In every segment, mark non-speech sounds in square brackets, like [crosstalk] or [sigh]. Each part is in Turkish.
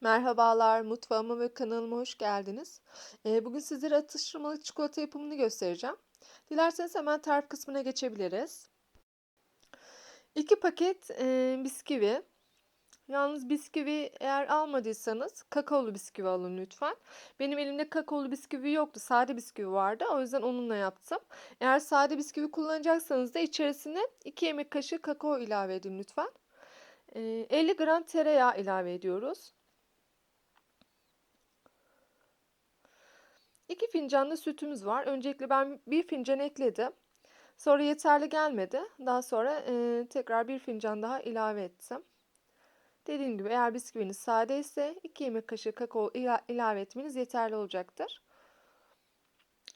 Merhabalar, mutfağıma ve kanalıma hoş geldiniz. Eee, bugün sizlere atıştırmalık çikolata yapımını göstereceğim. Dilerseniz hemen tarif kısmına geçebiliriz. 2 paket eee, bisküvi. Yalnız bisküvi eğer almadıysanız kakaolu bisküvi alın lütfen. Benim elimde kakaolu bisküvi yoktu. Sade bisküvi vardı. O yüzden onunla yaptım. Eğer sade bisküvi kullanacaksanız da içerisine 2 yemek kaşığı kakao ilave edin lütfen. Eee, 50 gram tereyağı ilave ediyoruz. 2 fincan da sütümüz var. Öncelikle ben 1 fincan ekledim. Sonra yeterli gelmedi. Daha sonra e, tekrar 1 fincan daha ilave ettim. Dediğim gibi eğer bisküviniz sade ise 2 yemek kaşığı kakao ila ilave etmeniz yeterli olacaktır.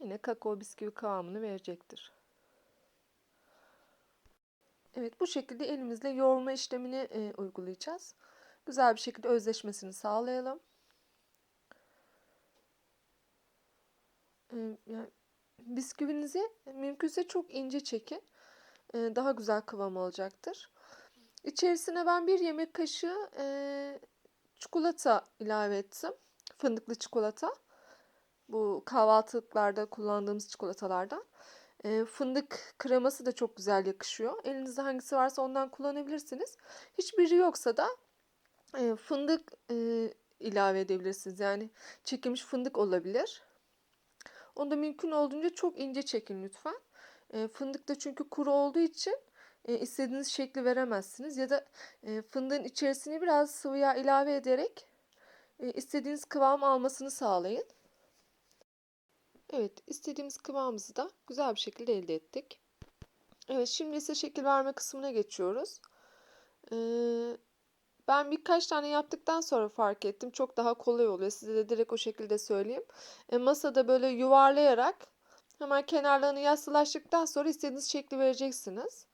Yine kakao bisküvi kıvamını verecektir. Evet bu şekilde elimizle yoğurma işlemini e, uygulayacağız. Güzel bir şekilde özleşmesini sağlayalım. Yani bisküvinizi mümkünse çok ince çekin. Daha güzel kıvam alacaktır. İçerisine ben bir yemek kaşığı çikolata ilave ettim. Fındıklı çikolata. Bu kahvaltılıklarda kullandığımız çikolatalardan. Fındık kreması da çok güzel yakışıyor. Elinizde hangisi varsa ondan kullanabilirsiniz. Hiçbiri yoksa da fındık ilave edebilirsiniz. Yani çekilmiş fındık olabilir. Onu da mümkün olduğunca çok ince çekin lütfen. E, fındık da çünkü kuru olduğu için e, istediğiniz şekli veremezsiniz. Ya da e, fındığın içerisine biraz sıvı yağ ilave ederek e, istediğiniz kıvam almasını sağlayın. Evet istediğimiz kıvamımızı da güzel bir şekilde elde ettik. Evet şimdi ise şekil verme kısmına geçiyoruz. Ee, ben birkaç tane yaptıktan sonra fark ettim. Çok daha kolay oluyor. Size de direkt o şekilde söyleyeyim. E, masada böyle yuvarlayarak hemen kenarlarını yassılaştıktan sonra istediğiniz şekli vereceksiniz.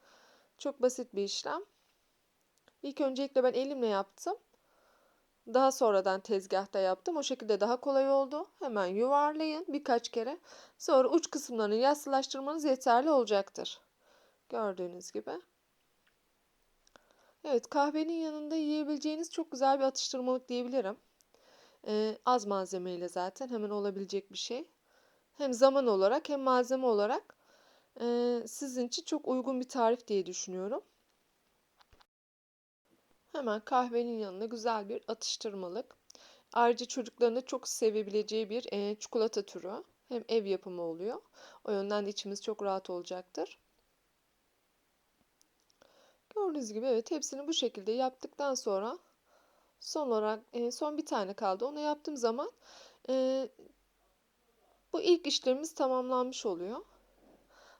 Çok basit bir işlem. İlk öncelikle ben elimle yaptım. Daha sonradan tezgahta yaptım. O şekilde daha kolay oldu. Hemen yuvarlayın birkaç kere. Sonra uç kısımlarını yassılaştırmanız yeterli olacaktır. Gördüğünüz gibi. Evet kahvenin yanında yiyebileceğiniz çok güzel bir atıştırmalık diyebilirim. Ee, az malzemeyle zaten hemen olabilecek bir şey. Hem zaman olarak hem malzeme olarak e, sizin için çok uygun bir tarif diye düşünüyorum. Hemen kahvenin yanına güzel bir atıştırmalık. Ayrıca çocukların da çok sevebileceği bir e, çikolata türü. Hem ev yapımı oluyor. O yönden de içimiz çok rahat olacaktır. Gördüğünüz gibi evet hepsini bu şekilde yaptıktan sonra son olarak e, son bir tane kaldı. Onu yaptığım zaman e, bu ilk işlemimiz tamamlanmış oluyor.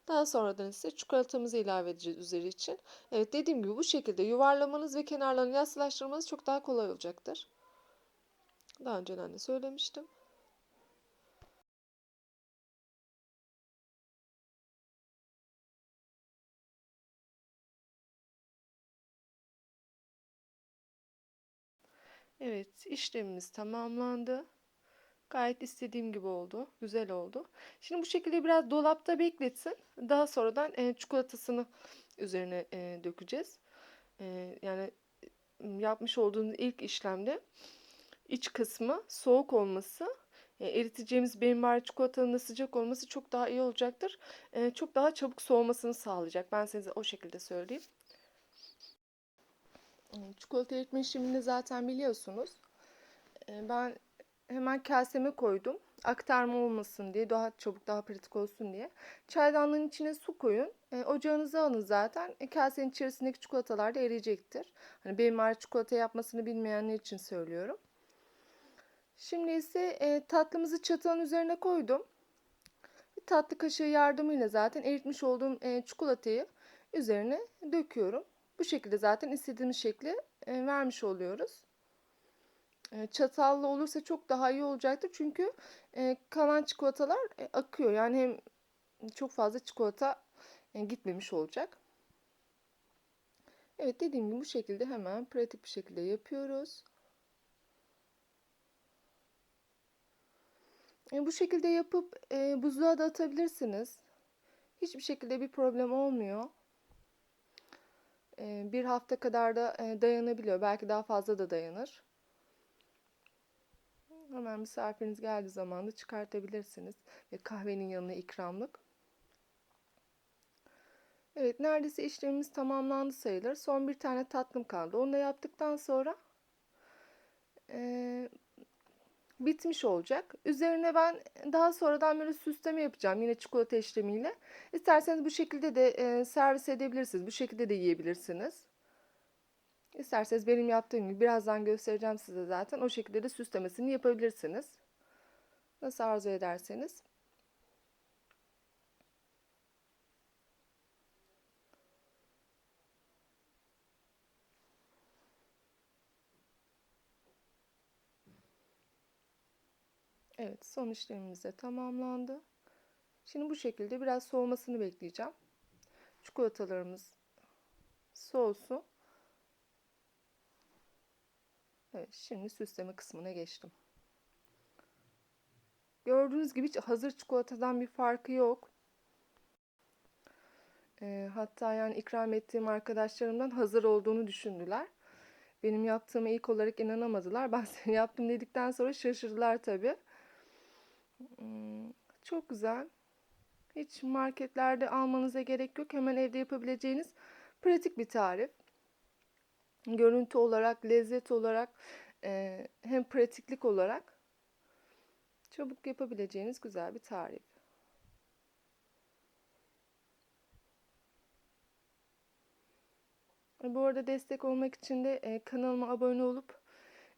Daha sonradan ise çikolatamızı ilave edeceğiz üzeri için. Evet dediğim gibi bu şekilde yuvarlamanız ve kenarlarını yassılaştırmanız çok daha kolay olacaktır. Daha önceden de söylemiştim. Evet, işlemimiz tamamlandı. Gayet istediğim gibi oldu. Güzel oldu. Şimdi bu şekilde biraz dolapta bekletsin. Daha sonradan e, çikolatasını üzerine e, dökeceğiz. E, yani yapmış olduğumuz ilk işlemde iç kısmı soğuk olması, e, eriteceğimiz benmari çikolatanın sıcak olması çok daha iyi olacaktır. E, çok daha çabuk soğumasını sağlayacak. Ben size o şekilde söyleyeyim. Çikolata eritme işlemini zaten biliyorsunuz. Ee, ben hemen kaseme koydum. Aktarma olmasın diye, daha çabuk, daha pratik olsun diye. Çaydanlığın içine su koyun. E, ocağınıza alın zaten. E, kasenin içerisindeki çikolatalar da eriyecektir. Hani benim hariç çikolata yapmasını bilmeyenler için söylüyorum. Şimdi ise e, tatlımızı çatalın üzerine koydum. Tatlı kaşığı yardımıyla zaten eritmiş olduğum e, çikolatayı üzerine döküyorum. Bu şekilde zaten istediğimiz şekli e, vermiş oluyoruz. E, çatallı olursa çok daha iyi olacaktır. Çünkü e, kalan çikolatalar akıyor. Yani hem çok fazla çikolata gitmemiş olacak. Evet dediğim gibi bu şekilde hemen pratik bir şekilde yapıyoruz. bu şekilde yapıp buzluğa da atabilirsiniz. Hiçbir şekilde bir problem olmuyor bir hafta kadar da dayanabiliyor. Belki daha fazla da dayanır. Hemen misafiriniz geldiği zaman da çıkartabilirsiniz. Ve kahvenin yanına ikramlık. Evet neredeyse işlemimiz tamamlandı sayılır. Son bir tane tatlım kaldı. Onu da yaptıktan sonra bitmiş olacak. Üzerine ben daha sonradan böyle süsleme yapacağım. Yine çikolata işlemiyle. İsterseniz bu şekilde de e, servis edebilirsiniz. Bu şekilde de yiyebilirsiniz. İsterseniz benim yaptığım gibi birazdan göstereceğim size zaten. O şekilde de süslemesini yapabilirsiniz. Nasıl arzu ederseniz. Evet son işlemimiz de tamamlandı. Şimdi bu şekilde biraz soğumasını bekleyeceğim. Çikolatalarımız soğusun. Evet şimdi süsleme kısmına geçtim. Gördüğünüz gibi hazır çikolatadan bir farkı yok. E, hatta yani ikram ettiğim arkadaşlarımdan hazır olduğunu düşündüler. Benim yaptığıma ilk olarak inanamadılar. Ben [laughs] seni yaptım dedikten sonra şaşırdılar tabii. Hmm, çok güzel. Hiç marketlerde almanıza gerek yok. Hemen evde yapabileceğiniz pratik bir tarif. Görüntü olarak, lezzet olarak e, hem pratiklik olarak çabuk yapabileceğiniz güzel bir tarif. Bu arada destek olmak için de e, kanalıma abone olup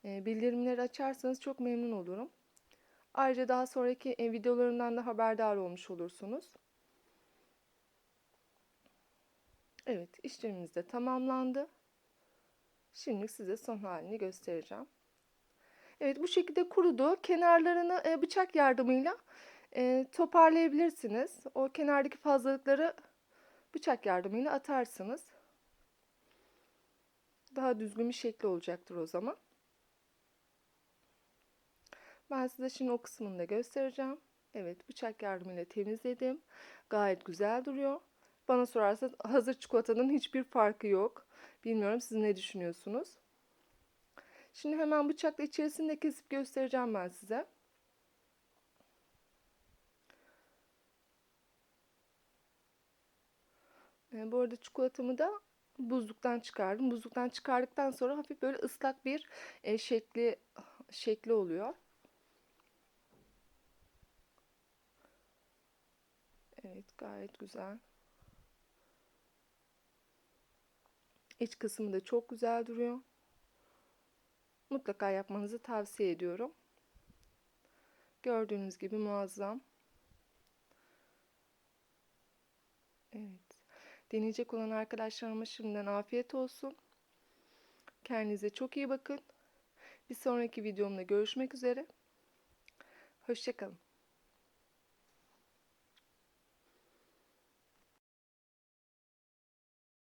e, bildirimleri açarsanız çok memnun olurum. Ayrıca daha sonraki e, videolarımdan da haberdar olmuş olursunuz. Evet işlemimiz de tamamlandı. Şimdi size son halini göstereceğim. Evet bu şekilde kurudu. Kenarlarını e, bıçak yardımıyla e, toparlayabilirsiniz. O kenardaki fazlalıkları bıçak yardımıyla atarsınız. Daha düzgün bir şekli olacaktır o zaman. Ben size şimdi o kısmını da göstereceğim. Evet bıçak yardımıyla temizledim. Gayet güzel duruyor. Bana sorarsanız hazır çikolatanın hiçbir farkı yok. Bilmiyorum siz ne düşünüyorsunuz? Şimdi hemen bıçakla içerisinde de kesip göstereceğim ben size. Ee, bu arada çikolatamı da buzluktan çıkardım. Buzluktan çıkardıktan sonra hafif böyle ıslak bir e, şekli şekli oluyor. Evet gayet güzel. İç kısmı da çok güzel duruyor. Mutlaka yapmanızı tavsiye ediyorum. Gördüğünüz gibi muazzam. Evet. Deneyecek olan arkadaşlarıma şimdiden afiyet olsun. Kendinize çok iyi bakın. Bir sonraki videomda görüşmek üzere. Hoşçakalın.